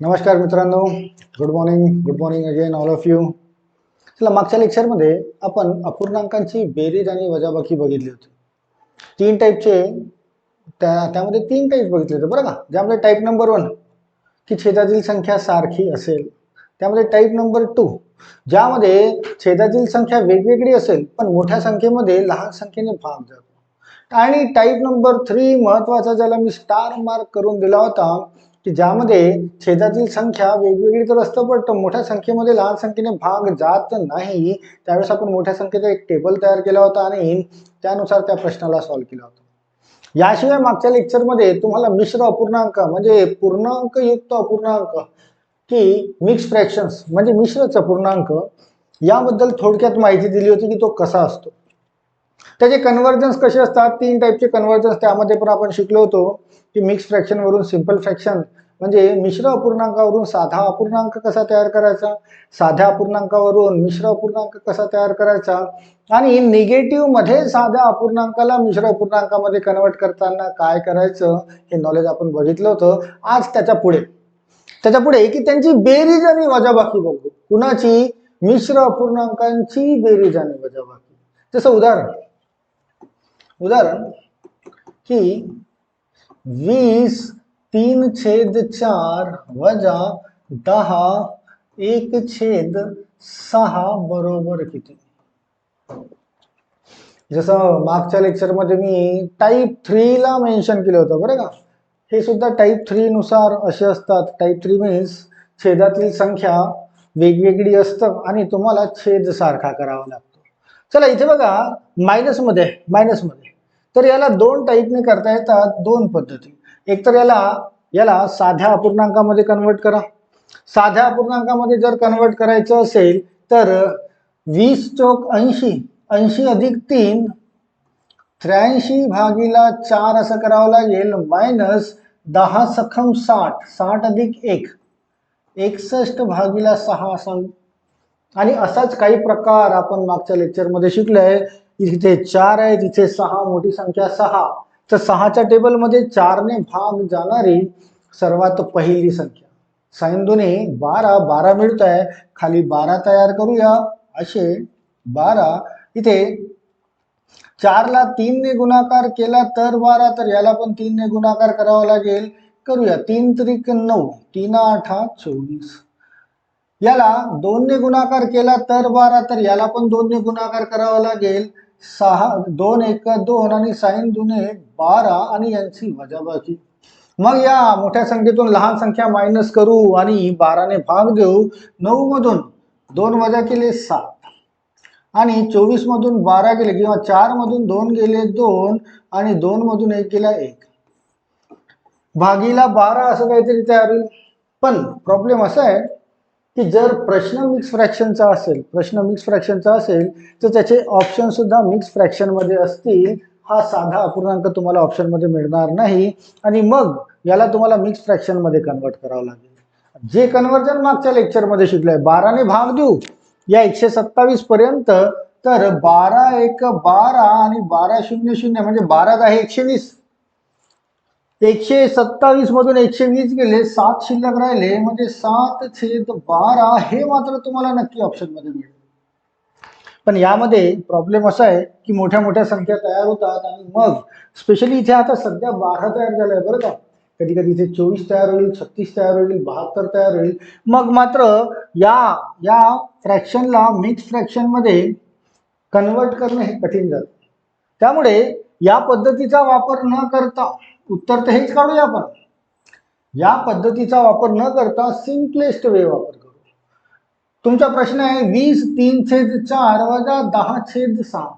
नमस्कार मित्रांनो. Good morning good morning again all of you चला मागच्या लेक्चरमध्ये आपण अपूर्णांकांची बेरीज आणि वजाबाकी बघितली होती. तीन टाईपचे त्या त्यामध्ये तीन टाईप बघितले होते बरं का? ज्यामध्ये टाईप नंबर वन की छेदातील संख्या सारखी असेल. त्यामध्ये टाईप नंबर टू ज्यामध्ये छेदातील संख्या वेगवेगळी असेल पण मोठ्या संख्येमध्ये लहान संख्येने भाग जातो. आणि टाईप नंबर थ्री महत्त्वाचा ज्याला मी स्टार मार्क करून दिला होता की ज्यामध्ये छेदातील संख्या वेगवेगळी तर असतं पण मोठ्या संख्येमध्ये लहान संख्येने भाग जात नाही. त्यावेळेस आपण मोठ्या संख्येचा एक टेबल तयार केला होता आणि त्यानुसार त्या प्रश्नाला सॉल्व्ह केला होता. याशिवाय मागच्या लेक्चरमध्ये तुम्हाला मिश्र अपूर्णांक म्हणजे पूर्णांक युक्त अपूर्णांक की मिक्स फ्रॅक्शन्स म्हणजे मिश्रच अपूर्णांक याबद्दल थोडक्यात माहिती दिली होती की तो कसा असतो. त्याचे कन्व्हर्जन्स कसे असतात? तीन टाईपचे कन्व्हर्जन्स त्यामध्ये पण आपण शिकलो होतो की मिक्स फ्रॅक्शनवरून सिंपल फ्रॅक्शन म्हणजे मिश्र अपूर्णांकावरून साधा अपूर्णांक कसा तयार करायचा? साध्या अपूर्णांकावरून मिश्र अपूर्णांक कसा तयार करायचा? आणि निगेटिव्हमध्ये साध्या अपूर्णांकाला मिश्र अपूर्णांकामध्ये कन्वर्ट करताना काय करायचं? हे नॉलेज आपण बघितलं होतं. आज त्याच्या पुढे. त्याच्या पुढे की त्यांची बेरीज आणि वजाबाकी बघू. कुणाची? मिश्र अपूर्णांकांची बेरीज आणि वजाबाकी. जसं उदाहरण. उदाहरण की वीस तीन छेद चार वजा दहा एक छेद सहा बरोबर किती? जसं मागच्या लेक्चरमध्ये मी टाईप थ्रीला मेन्शन केलं होतं बरं का? हे सुद्धा टाईप थ्री नुसार असे असतात. टाईप थ्री मीन्स छेदातील संख्या वेगवेगळी असतं आणि तुम्हाला छेद सारखा करावा लागतो. चला इथे बघा मायनसमध्ये मायनसमध्ये तर याला दोन टाईपने करता येतात दोन पद्धती. एक तर याला याला साध्या अपूर्णांकामध्ये कन्वर्ट करा. साध्या अपूर्णांकामध्ये जर कन्वर्ट करायचं असेल तर वीस चौक ऐंशी ऐंशी अधिक तीन त्र्याऐंशी भागीला चार असं करावं लागेल मायनस दहा सखम साठ साठ अधिक एक एकसष्ट भागीला सहा असं आणि असाच काही प्रकार आपण मागच्या लेक्चरमध्ये शिकलोय. इथे चार आहे तिथे सहा मोठी संख्या सहा. तर सहाच्या टेबलमध्ये चारने भाग जाणारी सर्वात पहिली संख्या. साईन दोन्ही बारा बारा मिळत आहे खाली बारा तयार करूया. असे बारा. इथे चारला तीनने गुणाकार केला तर बारा तर याला पण तीनने गुणाकार करावा लागेल. करूया. तीन त्रिक नऊ. तीन आठा चोवीस. याला दोनने गुणाकार केला तर बारा तर याला पण दोनने गुणाकार करावा लागेल. सहा दोन एक दोन आणि साईन दुने बारा आणि यांची वजाबाकी. मग या मोठ्या संख्येतून लहान संख्या मायनस करू आणि बाराने भाग देऊ. नऊ मधून दोन वजा केले सात. आणि चोवीस मधून बारा गेले किंवा चार मधून दोन गेले दोन आणि दोन मधून एक गेला एक. भागीला बारा असं काहीतरी तयार होईल. पण प्रॉब्लेम असा आहे की जर प्रश्न मिक्स फ्रॅक्शनचा असेल प्रश्न मिक्स फ्रॅक्शनचा असेल तर त्याचे ऑप्शन सुद्धा मिक्स फ्रॅक्शनमध्ये असतील. हा साधा अपूर्णांक तुम्हाला ऑप्शनमध्ये मिळणार नाही. आणि मग याला तुम्हाला मिक्स फ्रॅक्शनमध्ये कन्वर्ट करावं लागेल. जे कन्वर्जन मागच्या लेक्चरमध्ये शिकलंय बाराने भाग देऊ. या एकशे सत्तावीस पर्यंत तर बारा एक बारा आणि बारा शून्य शून्य म्हणजे बारा दहा एकशे वीस. एकशे सत्तावीस मधून एकशे वीस गेले सात शिल्लक राहिले म्हणजे सात छेद बारा हे मात्र तुम्हाला नक्की ऑप्शनमध्ये मिळेल. पण यामध्ये प्रॉब्लेम असा आहे की मोठ्या मोठ्या संख्या तयार होतात आणि मग स्पेशली इथे आता सध्या बारा तयार झालाय बरं का. कधी कधी इथे चोवीस तयार होईल छत्तीस तयार होईल बहात्तर तयार होईल. मग मात्र या या फ्रॅक्शनला मिक्स फ्रॅक्शनमध्ये कन्वर्ट करणं हे कठीण जातं त्यामुळे या पद्धतीचा वापर न करता उत्तर तर हेच काढूया आपण. या पद्धतीचा वापर न करता सिम्पलेस्ट वे वापर करू. तुमचा प्रश्न आहे वीस तीन छेद चार वजा दहा छेद सहा.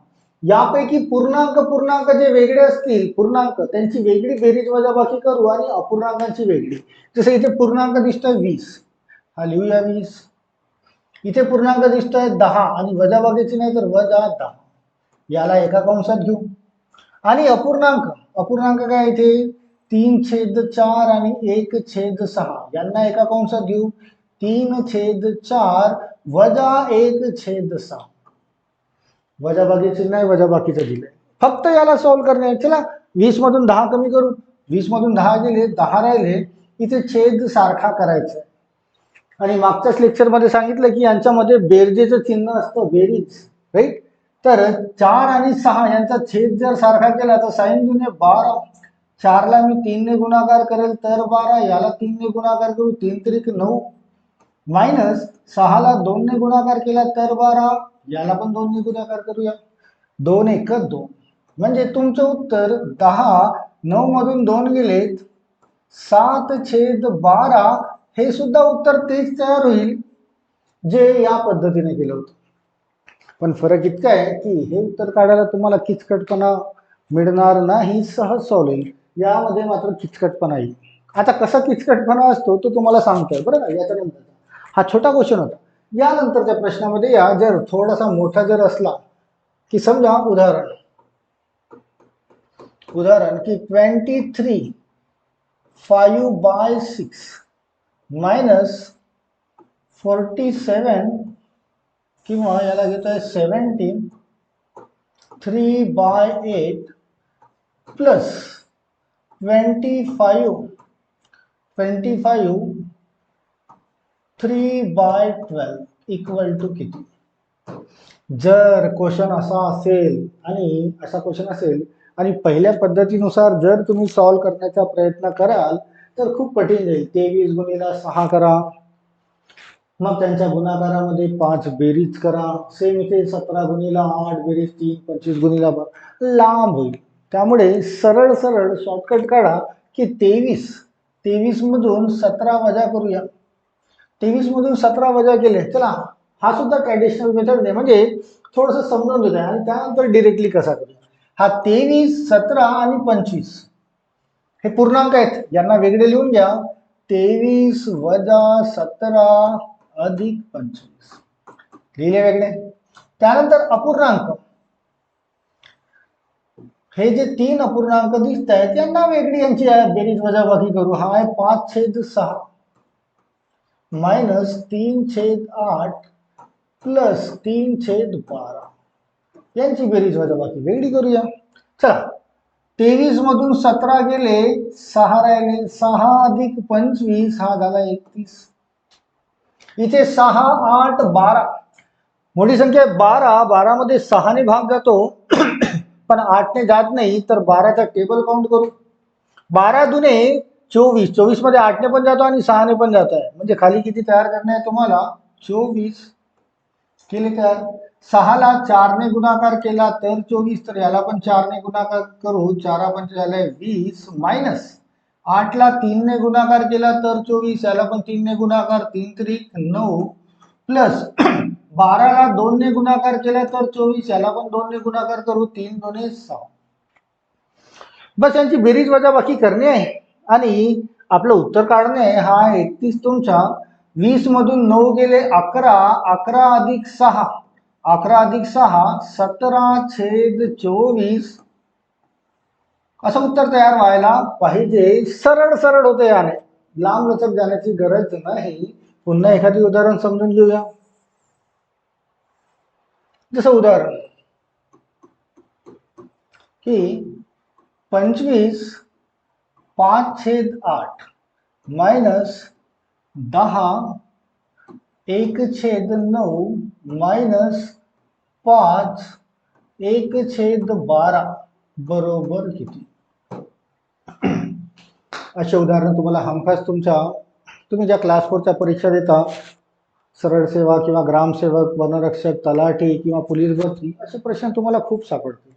यापैकी पूर्णांक पूर्णांक जे वेगळे असतील पूर्णांक त्यांची वेगळी बेरीज वजाबाकी करू आणि अपूर्णांकांची वेगळी. जसं इथे पूर्णांक दिसतोय वीस. हा लिहूया वीस. इथे पूर्णांक दिसतोय दहा आणि वजाबाकीची नाही तर वजा दहा. याला एका कंसात घेऊ. आणि अपूर्णांक अपूर्णांक काय इथे? तीन छेद चार आणि एक छेद सहा. यांना एका कंसात घेऊ तीन छेद चार वजा एक छेद सहा. वजाबाकीचे नाही वजाबाकीचं दिलंय. फक्त याला सॉल्व्ह करणे. चला वीस मधून दहा कमी करू. वीस मधून दहा गेले दहा राहिले. इथे छेद सारखा करायचा. आणि मागच्याच लेक्चरमध्ये सांगितलं की यांच्यामध्ये बेरजेचं चिन्ह असतं बेरीज. राईट तर चार आणि सहा यांचा छेद जर सारखा केला तर साईन दुने बारा. चारला मी तीनने गुणाकार करेल तर बारा याला तीनने गुणाकार करू तीन त्रिक नऊ. मायनस सहाला दोनने गुणाकार केला तर बारा याला पण दोनने गुणाकार करूया. दोन एक दोन. म्हणजे तुमचं उत्तर दहा नऊ मधून दोन गेलेत. सात छेद बारा हे सुद्धा उत्तर तेच तयार होईल जे या पद्धतीने केलं होतं. पण फरक इतका आहे की हे उत्तर काढायला तुम्हाला किचकटपणा मिळणार नाही सहज सॉल्व होईल. यामध्ये मात्र किचकटपणा येईल. आता कसा किचकटपणा असतो तो तुम्हाला सांगतोय बरं का? याच्यानंतर हा छोटा क्वेश्चन होता. यानंतरच्या प्रश्नामध्ये या जर थोडासा मोठा जर असला की समजा उदाहरण. उदाहरण की twenty three five by six minus forty seven किंवा याला घेतो आहे seventeen three by eight plus twenty five twenty five three by twelve equal to किती? जर क्वेश्चन असा असेल आणि असा क्वेश्चन असेल आणि पहिल्या पद्धतीनुसार जर तुम्ही सॉल्व करण्याचा प्रयत्न कराल तर खूप कठीण जाईल. तेवीस गुणिला सहा करा. मग त्यांच्या गुणाकारामध्ये पाच बेरीज करा. सेम इथे सतरा गुणीला आठ बेरीज तीन पंचवीस गुणीला बारा. लांब होईल. त्यामुळे सरळ सरळ शॉर्टकट काढा की तेवीस. तेवीस मधून सतरा वजा करूया. तेवीस मधून सतरा वजा केले चला हा सुद्धा ट्रॅडिशनल मेथड नाही म्हणजे थोडंसं समजून घेत आहे आणि त्यानंतर डिरेक्टली कसा करूया. हा तेवीस सतरा आणि पंचवीस. हे पूर्णांक आहेत. यांना वेगळे लिहून घ्या. तेवीस वजा सतरा अधिक पंचवीस. लिहिले वेगळे अपूर्णांक. हे जे तीन अपूर्णांक दिसत आहेत यांना वेगळी यांची बेरीज करू. हा आहे पाच छेद सहा. मायनस तीन छेद आठ प्लस तीन छेद बारा. बेरीज वजाबाकी. वेगळी करूया. चला. तेवीस मधून सतरा गेले, सहा राहिले, सहा अधिक पंचवीस, हा एकतीस. इथे सहा, आठ, बारा. मोठी संख्या आहे बारा. बारामध्ये सहाने भाग जातो. पण आठने जात नाही, तर बाराचा टेबल काउंट करू. बारा दुने चोवीस. चोवीस मध्ये पण जातो आणि सहाने पण जात. आहे म्हणजे खाली तयार करणे आहे तुम्हाला? चोवीस केले तयार. सहाला चारने गुणाकार केला तर चोवीस. तर याला पण चारने गुणाकार करू. चारा पंच वीस मायनस आठ ला तीनने गुणाकार केला तर चोवीस याला पण तीनने गुणाकार तीन त्रिक नऊ. प्लस बाराला दोनने गुणाकार केला तर चोवीस याला पण दोनने गुणाकार करू तीन दोन सहा. बस यांची बेरीज वजाबाकी करणे आहे. आणि आपलं उत्तर काढणे हा एकतीस तुमच्या वीस मधून नऊ गेले अकरा अकरा अधिक सहा अकरा अधिक सहा सतरा छेद चोवीस. असं उत्तर तयार व्हायला पाहिजे. सरळ सरळ होते याने. लांब लचक जाण्याची गरज नाही. पुन्हा एखादी उदाहरण समजून घेऊया. जसं उदाहरण. की पंचवीस पाच छेद आठ मायनस दहा एक छेद नऊ मायनस पाच एक छेद बारा बरोबर किती? असे उदाहरण तुम्हाला हमखास तुमच्या तुम्ही ज्या क्लास फोरच्या परीक्षा देता सरळ सेवा किंवा ग्रामसेवक वनरक्षक तलाठी किंवा पोलीस भरती असे प्रश्न तुम्हाला खूप सापडतील.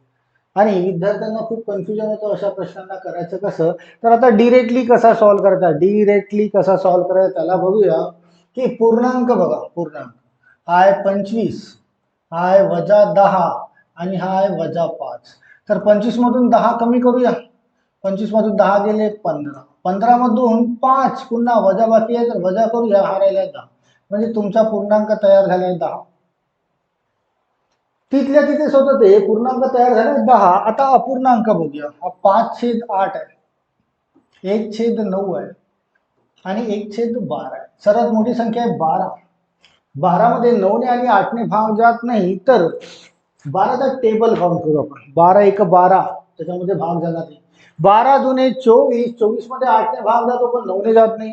आणि विद्यार्थ्यांना खूप कन्फ्युजन होतं अशा प्रश्नांना करायचं कसं? तर आता डिरेक्टली कसा सॉल्व्ह करायचा डिरेक्टली कसा सॉल्व्ह करायचा? त्याला बघूया. की पूर्णांक बघा पूर्णांक. हा आहे पंचवीस हा आहे वजा दहा आणि हा आहे वजा पाच. तर पंचवीस मधून दहा कमी करूया. पंचवीस मधून दहा गेले पंधरा. पंधरा मधून पाच पुन्हा वजा बाकी आहे तर वजा करूया हा राहिला दहा. म्हणजे तुमचा पूर्णांक तयार झालाय दहा. तिथल्या तिथेच होतं ते पूर्णांक तयार झाले दहा. आता अपूर्णांक बघूया. हा पाच छेद आठ आहे. एक छेद नऊ आहे. आणि एक छेद बारा आहे. सर्वात मोठी संख्या आहे बारा. बारामध्ये नऊने आणि आठने भाग जात नाही तर बाराचा टेबल काउंट करू आपण. बारा एक बारा. त्याच्यामध्ये भाग झाला नाही. बारा जुने चोवीस चोवीसमध्ये आठने भाग जातो पण नऊने जात नाही.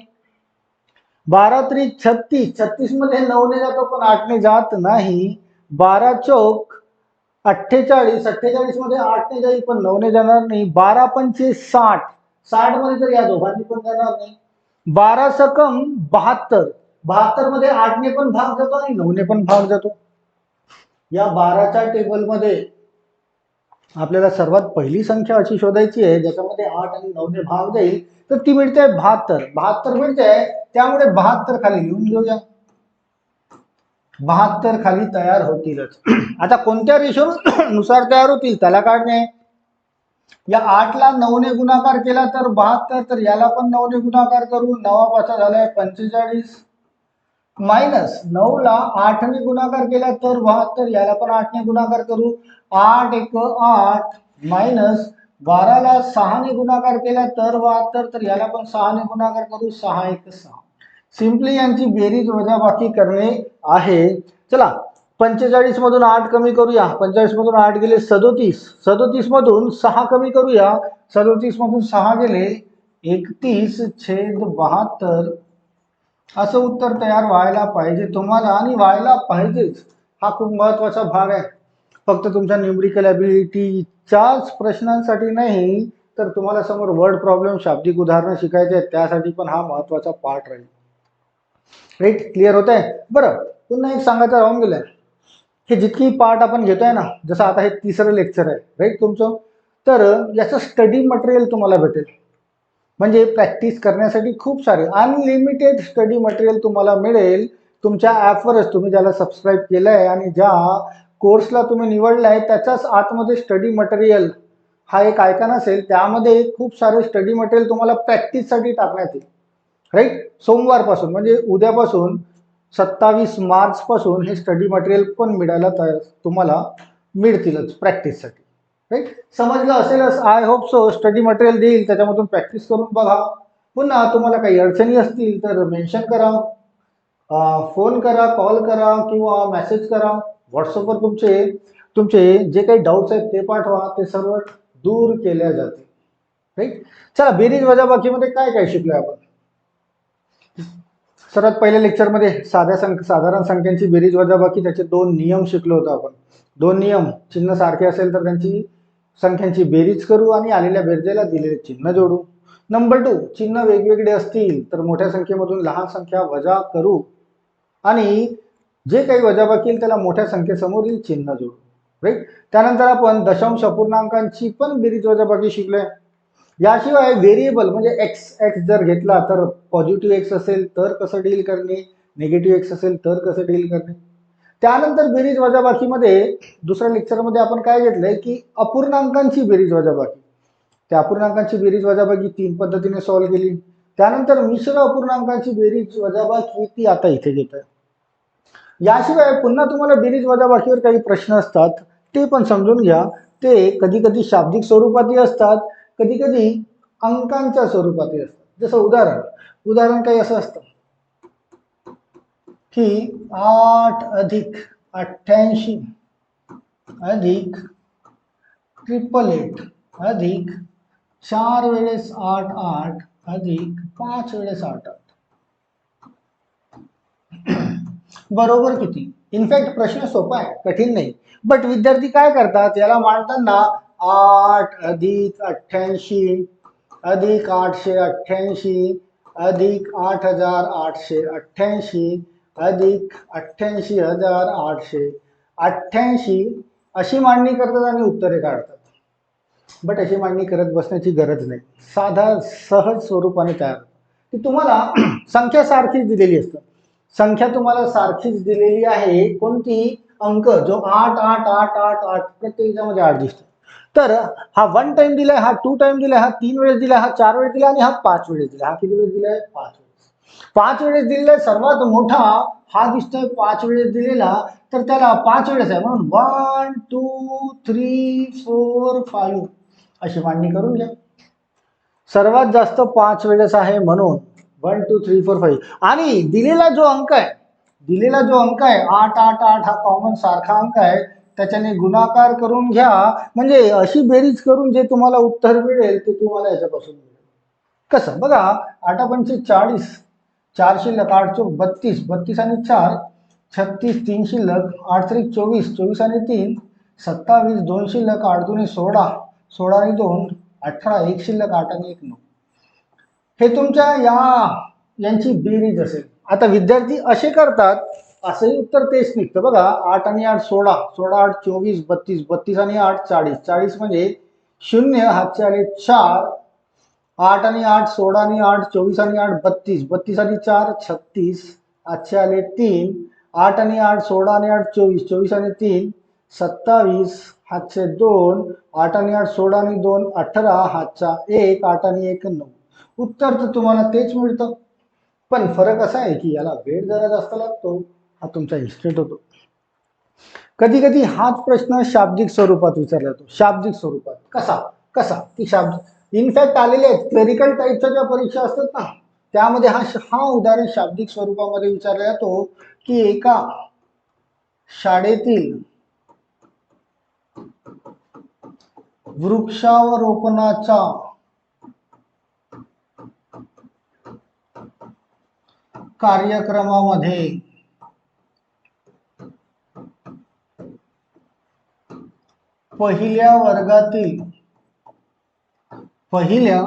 बारा त्रिक छत्तीस छत्तीसमध्ये नऊने जातो पण आठने जात नाही. बारा चौक अठ्ठेचाळीस अठ्ठेचाळीसमध्ये आठने जाईल पण नऊने जाणार नाही. बारा पंचे साठ. साठमध्ये तर या दोघांनी पण जाणार नाही. बारा सकम बहात्तर. बहात्तरमध्ये आठने पण भाग जातो आणि नऊने पण भाग जातो. या बाराच्या टेबलमध्ये आपल्याला सर्वात पहिली संख्या अशी शोधायची आहे ज्याच्यामध्ये आठ आणि नऊने भाग जाईल तर ती मिळते बहात्तर. बहात्तर मिळते त्यामुळे बहात्तर खाली लिहून घेऊया. बहात्तर खाली तयार होतीलच. आता कोणत्या रेशो नुसार तयार होतील त्याला काढणे? या आठला नऊने गुणाकार केला तर बहात्तर तर याला पण नऊने गुणाकार करू. नवा पाचा झालाय पंचेचाळीस. मायनस नऊला आठने गुणाकार केला तर बहात्तर याला पण आठने गुणाकार करू. आठ एक आठ मायनस बाराला सहाने गुणाकार केला तर बहात्तर तर याला पण सहाने गुणाकार करू सहा एक सहा. सिम्पली यांची बेरीज वजाबाकी करणे आहे. चला पंचेचाळीस मधून आठ कमी करूया. पंचेचाळीस मधून आठ गेले सदोतीस. सदोतीस मधून सहा कमी करूया. सदोतीस मधून सहा गेले एकतीस छेद बहात्तर. असं उत्तर तयार व्हायला पाहिजे. तुम्हाला आणि व्हायला पाहिजेच. हा खूप महत्त्वाचा भाग आहे. फक्त तुमच्या न्यूमरिकल ॲबिलिटीच्याच प्रश्नांसाठी नाही तर तुम्हाला समोर वर्ड प्रॉब्लेम शाब्दिक उदाहरणं शिकायचे आहेत. त्यासाठी पण हा महत्त्वाचा पार्ट राहील. राईट क्लिअर होत आहे बरं. पुन्हा एक सांगायचं राहून गेलंय. हे जितकी पार्ट आपण घेतोय ना जसं आता हे तिसरं लेक्चर आहे. राईट तुमचं? तर याचं स्टडी मटेरियल तुम्हाला भेटेल. म्हणजे प्रॅक्टिस करण्यासाठी खूप सारे अनलिमिटेड स्टडी मटेरियल तुम्हाला मिळेल. तुमच्या ॲपवरच तुम्ही ज्याला सबस्क्राईब केलं आहे आणि ज्या कोर्सला तुम्ही निवडला आहे त्याच्याच आतमध्ये स्टडी मटेरियल हा एक आयकन असेल. त्यामध्ये खूप सारे स्टडी मटेरियल तुम्हाला प्रॅक्टिससाठी टाकण्यात येईल. राईट सोमवारपासून म्हणजे उद्यापासून सत्तावीस मार्चपासून हे स्टडी मटेरियल पण मिळायला तयार तुम्हाला मिळतीलच प्रॅक्टिससाठी राईट समजलं असेलच. I hope so study material देईल. त्याच्यामधून प्रॅक्टिस करून बघा. पुन्हा तुम्हाला काही अडचणी असतील तर मेन्शन करा. फोन करा कॉल करा किंवा मेसेज करा. व्हॉट्सअपवर तुमचे तुमचे जे काही डाऊट्स आहेत ते पाठवा. ते सर्व दूर केल्या जातील. राईट चला बेरीज वजाबाकीमध्ये काय काय शिकलोय आपण? सर्वात पहिल्या लेक्चरमध्ये साध्या संख साधारण संख्यांची बेरीज वजाबाकी त्याचे दोन नियम शिकलो होतो आपण. दोन नियम. चिन्ह सारखे असेल तर त्यांची संख्यांची बेरीज करू आणि आलेल्या बेरजेला दिलेले चिन्ह जोडू. नंबर टू चिन्ह वेगवेगळे असतील तर मोठ्या संख्येमधून लहान संख्या वजा करू. आणि जे काही वजाबाकी येईल त्याला मोठ्या संख्येसमोरील चिन्ह जोडू. राईट त्यानंतर आपण दशांश अपूर्णांकांची पण बेरीज वजाबाकी शिकलोय. याशिवाय व्हेरिएबल म्हणजे एक्स एक्स जर घेतला तर पॉझिटिव्ह एक्स असेल तर कसं डील करणे? निगेटिव्ह एक्स असेल तर कसं डील करणे? त्यानंतर बेरीज वजाबाकीमध्ये दुसऱ्या लेक्चरमध्ये आपण काय घेतलंय की अपूर्णांकांची बेरीज वजाबाकी. त्या अपूर्णांकांची बेरीज वजाबाकी तीन पद्धतीने सॉल्व्ह केली. त्यानंतर मिश्र अपूर्णांकांची बेरीज वजाबाकी ती आता इथे घेत आहे याशिवाय पुन्हा तुम्हाला बेरीज वजाबाकीवर काही प्रश्न असतात ते पण समजून घ्या. ते कधी कधी शाब्दिक स्वरूपातही असतात कधी कधी अंकांच्या स्वरूपातही असतात. जसं उदाहरण उदाहरण काही असं असतं. की आठ अधिक अठ्ठ्याऐंशी अधिक ट्रिपल एट अधिक चार वेळेस आठ आठ अधिक पाच वेळेस आठ आठ। बरोबर किती? इनफॅक्ट प्रश्न सोपा आहे, कठीण नाही. बट विद्यार्थी काय करतात? याला मांडताना आठ अधिक अठ्ठ्याऐंशी अधिक आठशे अठ्ठ्याऐंशी अधिक आठ हज़ार आठशे अठ्ठ्याऐंशी अधिक अठ्ठ्याऐंशी हजार आठशे. अठ्ठ्याऐंशी अशी मांडणी करतात आणि उत्तरे काढतात. बट अशी मांडणी करत बसण्याची गरज नाही. साधा सहज स्वरूपाने तयार. ती तुम्हाला संख्या सारखीच दिलेली असतं. संख्या तुम्हाला सारखीच दिलेली आहे कोणती अंक जो आठ आठ आठ आठ आठ प्रत्येक याच्यामध्ये आठ दिसतो. तर हा वन टाइम दिलाय हा टू टाइम दिलाय हा तीन वेळेस दिलाय हा चार वेळेस दिला आणि हा पाच वेळेस दिला हा किती वेळेस दिलाय? पाच पाच वेळेस दिलेला सर्वात मोठा हा दिसतोय पाच वेळेस दिलेला तर त्याला पाच वेळेस आहे म्हणून one two three four five अशी मांडणी करून घ्या. सर्वात जास्त पाच वेळेस आहे म्हणून one two three four five आणि दिलेला जो अंक आहे दिलेला जो अंक आहे आठ आठ आठ हा कॉमन सारखा अंक आहे त्याच्याने गुणाकार करून घ्या. म्हणजे अशी बेरीज करून जे तुम्हाला उत्तर मिळेल ते तुम्हाला याच्यापासून मिळेल. कसं? बघा आठा चाळीस चार शिल्लक आठ चौक बत्तीस. बत्तीस आणि चार छत्तीस तीन शिल्लक आठ त्रिक चोवीस चोवीस आणि तीन सत्तावीस दोन शिल्लक आठ दोन्ही सोळा सोळा आणि दोन अठरा एक शिल्लक आठ आणि एक नऊ. हे तुमच्या या यांची बेरीज असेल. आता विद्यार्थी असे करतात असंही उत्तर तेच निघतं. बघा आठ आणि आठ सोळा सोळा आठ चोवीस बत्तीस बत्तीस आणि आठ चाळीस. चाळीस म्हणजे शून्य हातचे आले चार आठ आणि आठ सोळा आणि आठ चोवीस आणि आठ बत्तीस. बत्तीस आणि चार छत्तीस. आठशे आले तीन. आठ आणि आठ सोळा आणि आठ चोवीस. चोवीस आणि तीन सत्तावीस. हातचे दोन. आठ आणि आठ सोळा आणि दोन अठरा. हातचा एक आठ आणि एक नऊ. उत्तर तर तुम्हाला तेच मिळतं. पण फरक असा आहे की याला वेळ जरा जास्त लागतो. हा तुमचा इन्स्टेट होतो. कधी कधी हाच प्रश्न शाब्दिक स्वरूपात विचारला जातो. शाब्दिक स्वरूपात. कसा? कसा? की शाब्दिक इनफॅक्ट आलेले आहेत. क्लरिकल टाईपच्या ज्या परीक्षा असतात ना त्यामध्ये हा हा उदाहरण शाब्दिक स्वरूपामध्ये विचारला जातो की एका शाळेतील वृक्षारोपणाचा कार्यक्रमामध्ये पहिल्या वर्गातील पहिल्या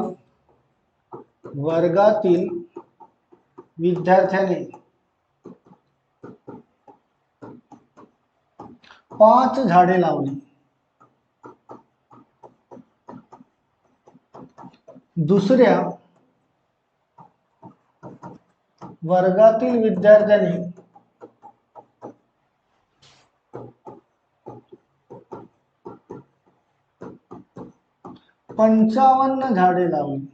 वर्गातील विद्यार्थ्याने पाच झाडे लावली. दुसऱ्या वर्गातील विद्यार्थ्याने पंचावन्न झाडे लावली.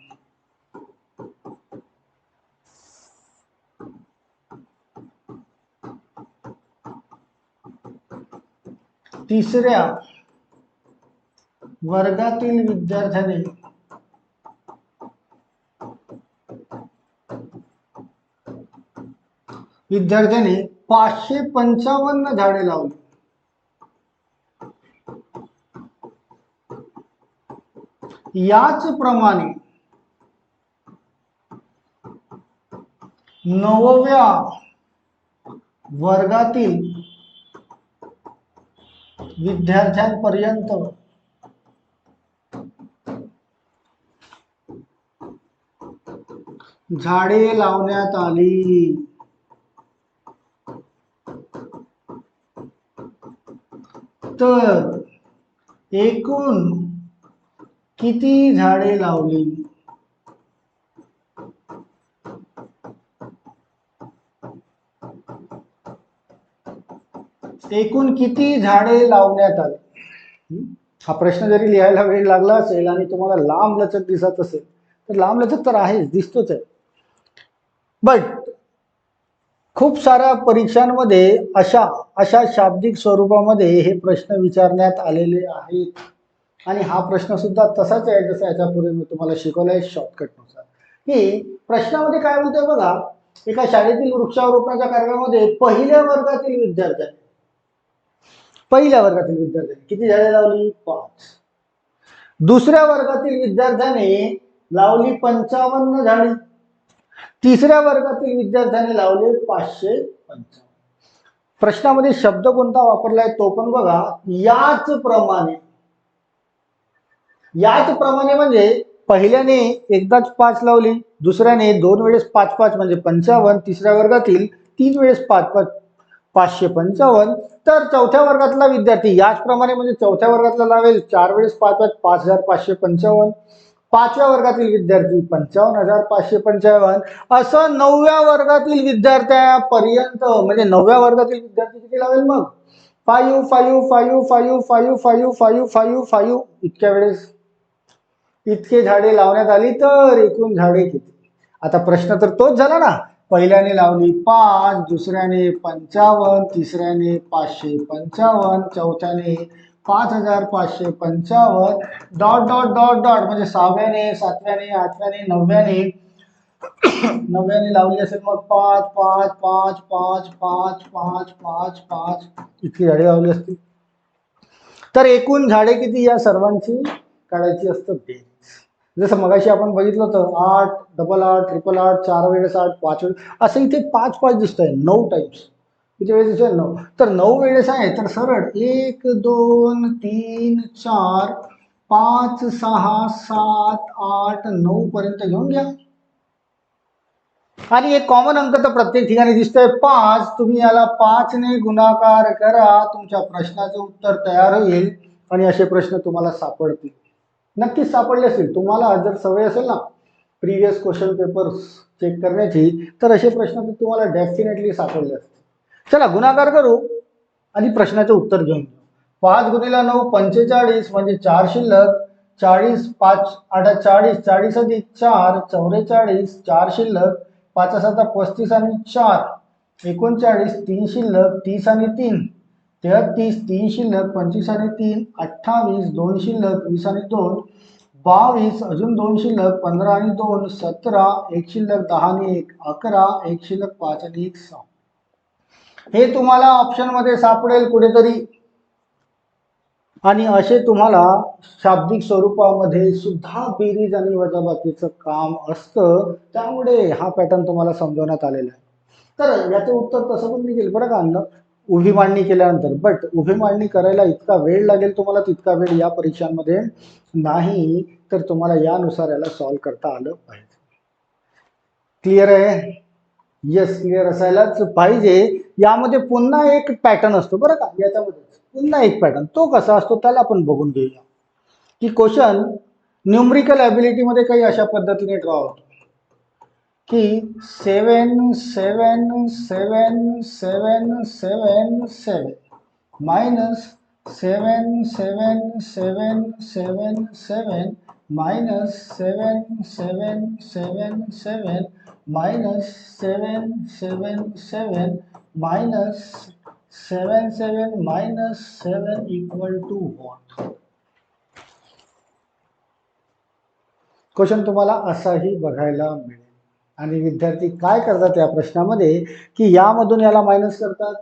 तिसऱ्या वर्गातील विद्यार्थ्याने विद्यार्थ्याने पाचशे पंचावन्न झाडे लावली. याच प्रमाणे नवव्या वर्गातील विद्यार्थ्यांपर्यंत झाडे लावण्यात आली. तर एकूण किती झाडे लावली? एकूण किती झाडे लावण्यात आली? हा प्रश्न जरी लिहायला वेळ लागला असेल आणि तुम्हाला लांब लचक दिसत असेल तर लांब लचक तर आहेच दिसतोच आहे. बट खूप साऱ्या परीक्षांमध्ये अशा अशा शाब्दिक स्वरूपामध्ये हे प्रश्न विचारण्यात आलेले आहेत. आणि हा प्रश्न सुद्धा तसाच आहे जसा याच्यापूर्वी मी तुम्हाला शिकवलाय शॉर्टकटनुसार की प्रश्नामध्ये काय म्हणतोय बघा एका शाळेतील वृक्षारोपणाच्या कार्यक्रमामध्ये पहिल्या वर्गातील विद्यार्थ्यांनी पहिल्या वर्गातील विद्यार्थ्यांनी किती झाडे लावली? पाच. दुसऱ्या वर्गातील विद्यार्थ्याने लावली पंचावन्न झाडे. तिसऱ्या वर्गातील विद्यार्थ्याने लावले पाचशे पंचावन्न. प्रश्नामध्ये शब्द कोणता वापरलाय तो पण बघा याच प्रमाणे. याच प्रमाणे म्हणजे पहिल्याने एकदाच पाच लावली दुसऱ्याने दोन वेळेस पाच पाच म्हणजे पंचावन्न तिसऱ्या वर्गातील तीन वेळेस पाच पाच पाचशे पंचावन्न. तर चौथ्या वर्गातला विद्यार्थी याचप्रमाणे म्हणजे चौथ्या वर्गातला लावेल चार वेळेस पाच पाच पाच हजार पाचशे पंचावन्न. पाचव्या वर्गातील विद्यार्थी पंचावन्न हजार पाचशे पंचावन्न. असं नवव्या वर्गातील विद्यार्थ्यापर्यंत म्हणजे नवव्या वर्गातील विद्यार्थी किती लावेल मग? Five five five five five five five five five इतक्या वेळेस. इतके झाडे लावण्यात आली तर एकूण झाडे किती? आता प्रश्न तर तोच झाला ना. पहिल्याने लावली पाच दुसऱ्याने पंचावन्न तिसऱ्याने पाचशे पंचावन्न चौथ्याने पाच हजार पाचशे पंचावन्न. डॉट डॉट डॉट डॉट म्हणजे सहाव्याने सातव्याने आठव्याने नवव्याने. नव्याने लावली असेल मग पाच पाच पाच पाच पाच पाच पाच पाच. इतकी झाडे लावली असतील तर एकूण झाडे किती या सर्वांची? काढायची असतं बेरीज. जसं मगाशी आपण बघितलं होतं आठ डबल आठ ट्रिपल आठ चार वेळेस आठ पाच वेळेस असं इथे पाच पाच दिसत आहे नऊ टाईप्स किती वेळेस दिसतोय? नऊ. तर नऊ वेळेस आहे तर सरळ एक दोन तीन चार पाच सहा सात आठ नऊ पर्यंत घेऊन घ्या. आणि एक कॉमन अंक तर प्रत्येक ठिकाणी दिसतोय. पाच तुम्ही याला पाचने गुणाकार करा तुमच्या प्रश्नाचं उत्तर तयार होईल आणि असे प्रश्न तुम्हाला सापडतील. नक्कीच सापडले असेल. तुम्हाला जर सवय असेल ना प्रिव्हियस क्वेश्चन पेपर्स चेक करण्याची तर असे प्रश्न तर तुम्हाला डेफिनेटली सापडले असतील. चला गुणाकार करू आणि प्रश्नाचं उत्तर घेऊन घेऊ. पाच गुणिला नऊ पंचेचाळीस म्हणजे चार शिल्लक. चाळीस पाच आठ चाळीस चाळीस अधिक चार चौवेचाळीस चार शिल्लक. पाच सात पस्तीस आणि चार. एकोणचाळीस तीन शिल्लक. तीस आणि तीन. तेहतीस तीन शिल्लक पंचवीस आणि तीन अठ्ठावीस दोन शिल्लक वीस आणि दोन बावीस अजून दोन शिल्लक पंधरा आणि दोन सतरा एक शिल्लक दहा आणि एक अकरा एक शिल्लक पाच आणि एक सहा. हे तुम्हाला ऑप्शनमध्ये सापडेल कुठेतरी. आणि असे तुम्हाला शाब्दिक स्वरूपामध्ये सुद्धा बेरीज आणि वजाबाकीचं काम असतं. त्यामुळे हा पॅटर्न तुम्हाला समजवण्यात आलेला आहे. तर याचं उत्तर तसं पण निघेल बरं का अन्न उभी मांडणी केल्यानंतर. बट उभी मांडणी करायला इतका वेळ लागेल तुम्हाला तितका वेळ या परीक्षांमध्ये नाही तर तुम्हाला यानुसार याला सॉल्व्ह करता आलं पाहिजे. क्लिअर आहे? येस क्लिअर असायलाच पाहिजे. यामध्ये पुन्हा एक पॅटर्न असतो बरं का याच्यामध्ये. पुन्हा एक पॅटर्न तो कसा असतो त्याला आपण बघून घेऊया. की क्वेश्चन न्यूमरिकल ॲबिलिटीमध्ये काही अशा पद्धतीने ड्रॉ होतो. की seven seven seven seven seven seven minus seven seven seven seven seven minus seven seven seven seven minus seven seven seven minus seven seven minus seven equal to what question तुम्हाला असाही बघायला मिळेल आणि विद्यार्थी काय करतात या प्रश्नामध्ये? की यामधून याला मायनस करतात.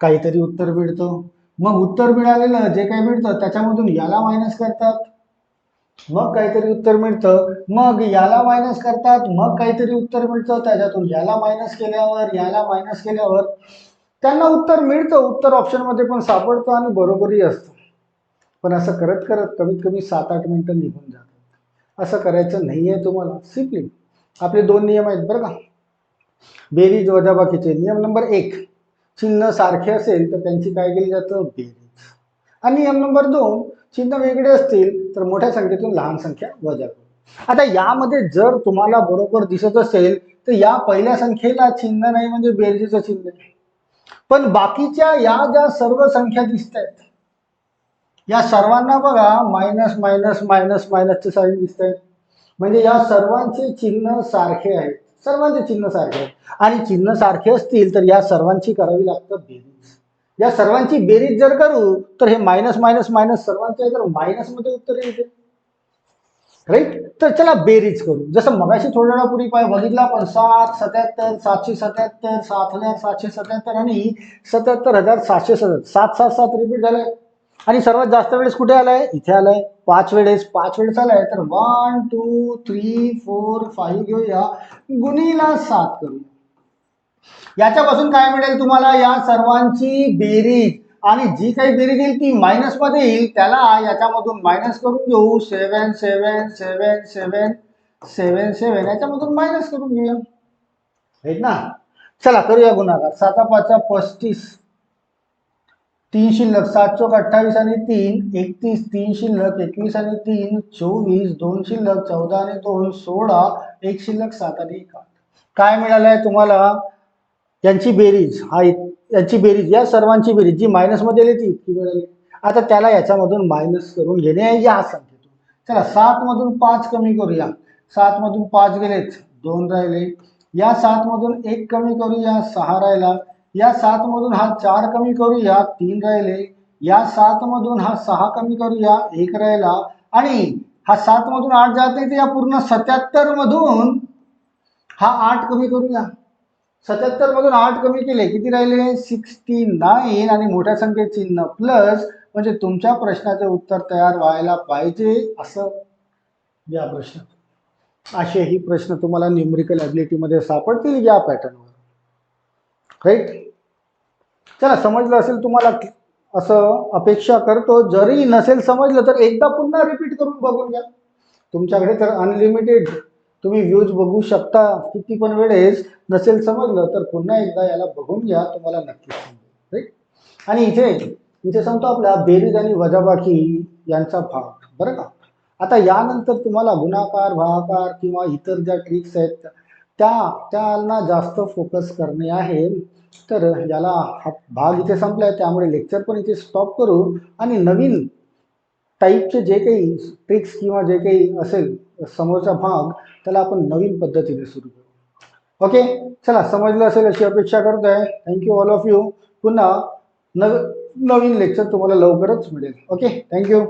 काहीतरी उत्तर मिळतं. मग उत्तर मिळालेलं जे काही मिळतं त्याच्यामधून याला मायनस करतात. मग काहीतरी उत्तर मिळतं. मग याला मायनस करतात. मग काहीतरी उत्तर मिळतं. त्याच्यातून याला मायनस केल्यावर याला मायनस केल्यावर त्यांना उत्तर मिळतं. उत्तर ऑप्शनमध्ये पण सापडतं आणि बरोबरही असतं. पण असं करत करत कमीत कमी सात आठ मिनटं निघून जातात. असं करायचं नाही आहे तुम्हाला. सिम्पली आपले दोन नियम आहेत बरं का. बेरीज वजाबाकीचे नियम नंबर एक. चिन्ह सारखे असेल तर त्यांची काय केली जातं? बेरीज. आणि नियम नंबर दोन चिन्ह वेगळे असतील तर मोठ्या संख्येतून लहान संख्या वजा करू. आता यामध्ये जर तुम्हाला बरोबर दिसत असेल तर या पहिल्या संख्येला चिन्ह नाही म्हणजे बेरजेचं चिन्ह नाही. पण बाकीच्या या ज्या सर्व संख्या दिसत आहेत या सर्वांना बघा मायनस मायनस मायनस मायनसचे साईन दिसत आहेत म्हणजे या सर्वांचे चिन्ह सारखे आहेत. सर्वांचे चिन्ह सारखे आहेत. आणि चिन्ह सारखे असतील तर या सर्वांची करावी लागतं बेरीज. या सर्वांची बेरीज जर करू तर हे मायनस मायनस मायनस सर्वांचे आहे तर मायनसमध्ये उत्तर येते. राईट तर चला बेरीज करू. जसं मगाशी थोड्या वेळापूर्वी पाय बघितला आपण सात सत्याहत्तर सातशे सत्याहत्तर सात हजार सातशे सत्याहत्तर आणि सत्याहत्तर हजार सातशे सत्याहत्तर. सात सात सात रिपीट झालंय. आणि सर्वात जास्त वेळेस कुठे आलाय? इथे आलाय. पाच वेळेस पाच वेळेस आलाय. तर one two three four five घेऊया. गुणीला सात करूया याच्यापासून काय मिळेल तुम्हाला? या सर्वांची बेरीज. आणि जी काही बेरीज येईल ती मायनसमध्ये येईल. त्याला याच्यामधून मायनस करून घेऊ. सेवन सेवन सेवन सेवन सेवन सेवन याच्यामधून मायनस करून घेऊया. ना? चला करूया गुणाकार. साता पाचा पस्तीस. तीन शिल्लक सात चौक अठ्ठावीस आणि तीन एकतीस तीन शिल्लक एकवीस आणि तीन चोवीस दोन शिल्लक चौदा आणि दोन सोळा एक शिल्लक सात आणि एक आठ. काय मिळालंय तुम्हाला? यांची बेरीज हा यांची बेरीज या सर्वांची बेरीज जी मायनसमध्ये आली ती इतकी मिळाली. आता त्याला याच्यामधून मायनस करून घेणे आहे या संख्येतून चला सात मधून पाच कमी करूया. सात मधून पाच गेलेच दोन राहिले. या सात मधून एक कमी करूया सहा राहिला. या सात मधून हा चार कमी करूया तीन राहिले. या सात मधून हा सहा कमी करूया एक राहिला. आणि हा सात मधून आठ जात नाही तर या पूर्ण सत्याहत्तर मधून हा आठ कमी करूया. सत्याहत्तर मधून आठ कमी केले किती राहिले? Sixty nine. आणि मोठ्या संख्येत चिन्ह प्लस म्हणजे तुमच्या प्रश्नाचे उत्तर तयार व्हायला पाहिजे असं या प्रश्न असे ही प्रश्न तुम्हाला न्यूमरिकल ॲबिलिटीमध्ये सापडतील या पॅटर्नवर राईट चला समजलं असेल तुम्हाला असं अपेक्षा करतो. जरी नसेल समजलं तर एकदा पुन्हा रिपीट करून बघून घ्या. तुमच्याकडे तर अनलिमिटेड तुम्ही व्ह्यूज बघू शकता. किती पण वेळेस नसेल समजलं तर पुन्हा एकदा याला बघून घ्या. तुम्हाला नक्कीच समजेल. राईट आणि इथे इथे सांगतो आपला बेरीज आणि वजाबाकी यांचा भाग. बरं का? आता यानंतर तुम्हाला गुणाकार भागाकार किंवा इतर ज्या ट्रिक्स आहेत त्या त्यांना जास्त फोकस करणे आहे. तर याला हा भाग इथे संपलाय. त्यामुळे लेक्चर पण इथे स्टॉप करू आणि नवीन टाईपचे जे काही ट्रिक्स किंवा जे काही असेल समोरचा भाग त्याला आपण नवीन पद्धतीने सुरू करू. ओके चला समजलं असेल अशी अपेक्षा करतोय. थँक्यू ऑल ऑफ यू पुन्हा नव नवीन लेक्चर तुम्हाला लवकरच मिळेल. Okay thank you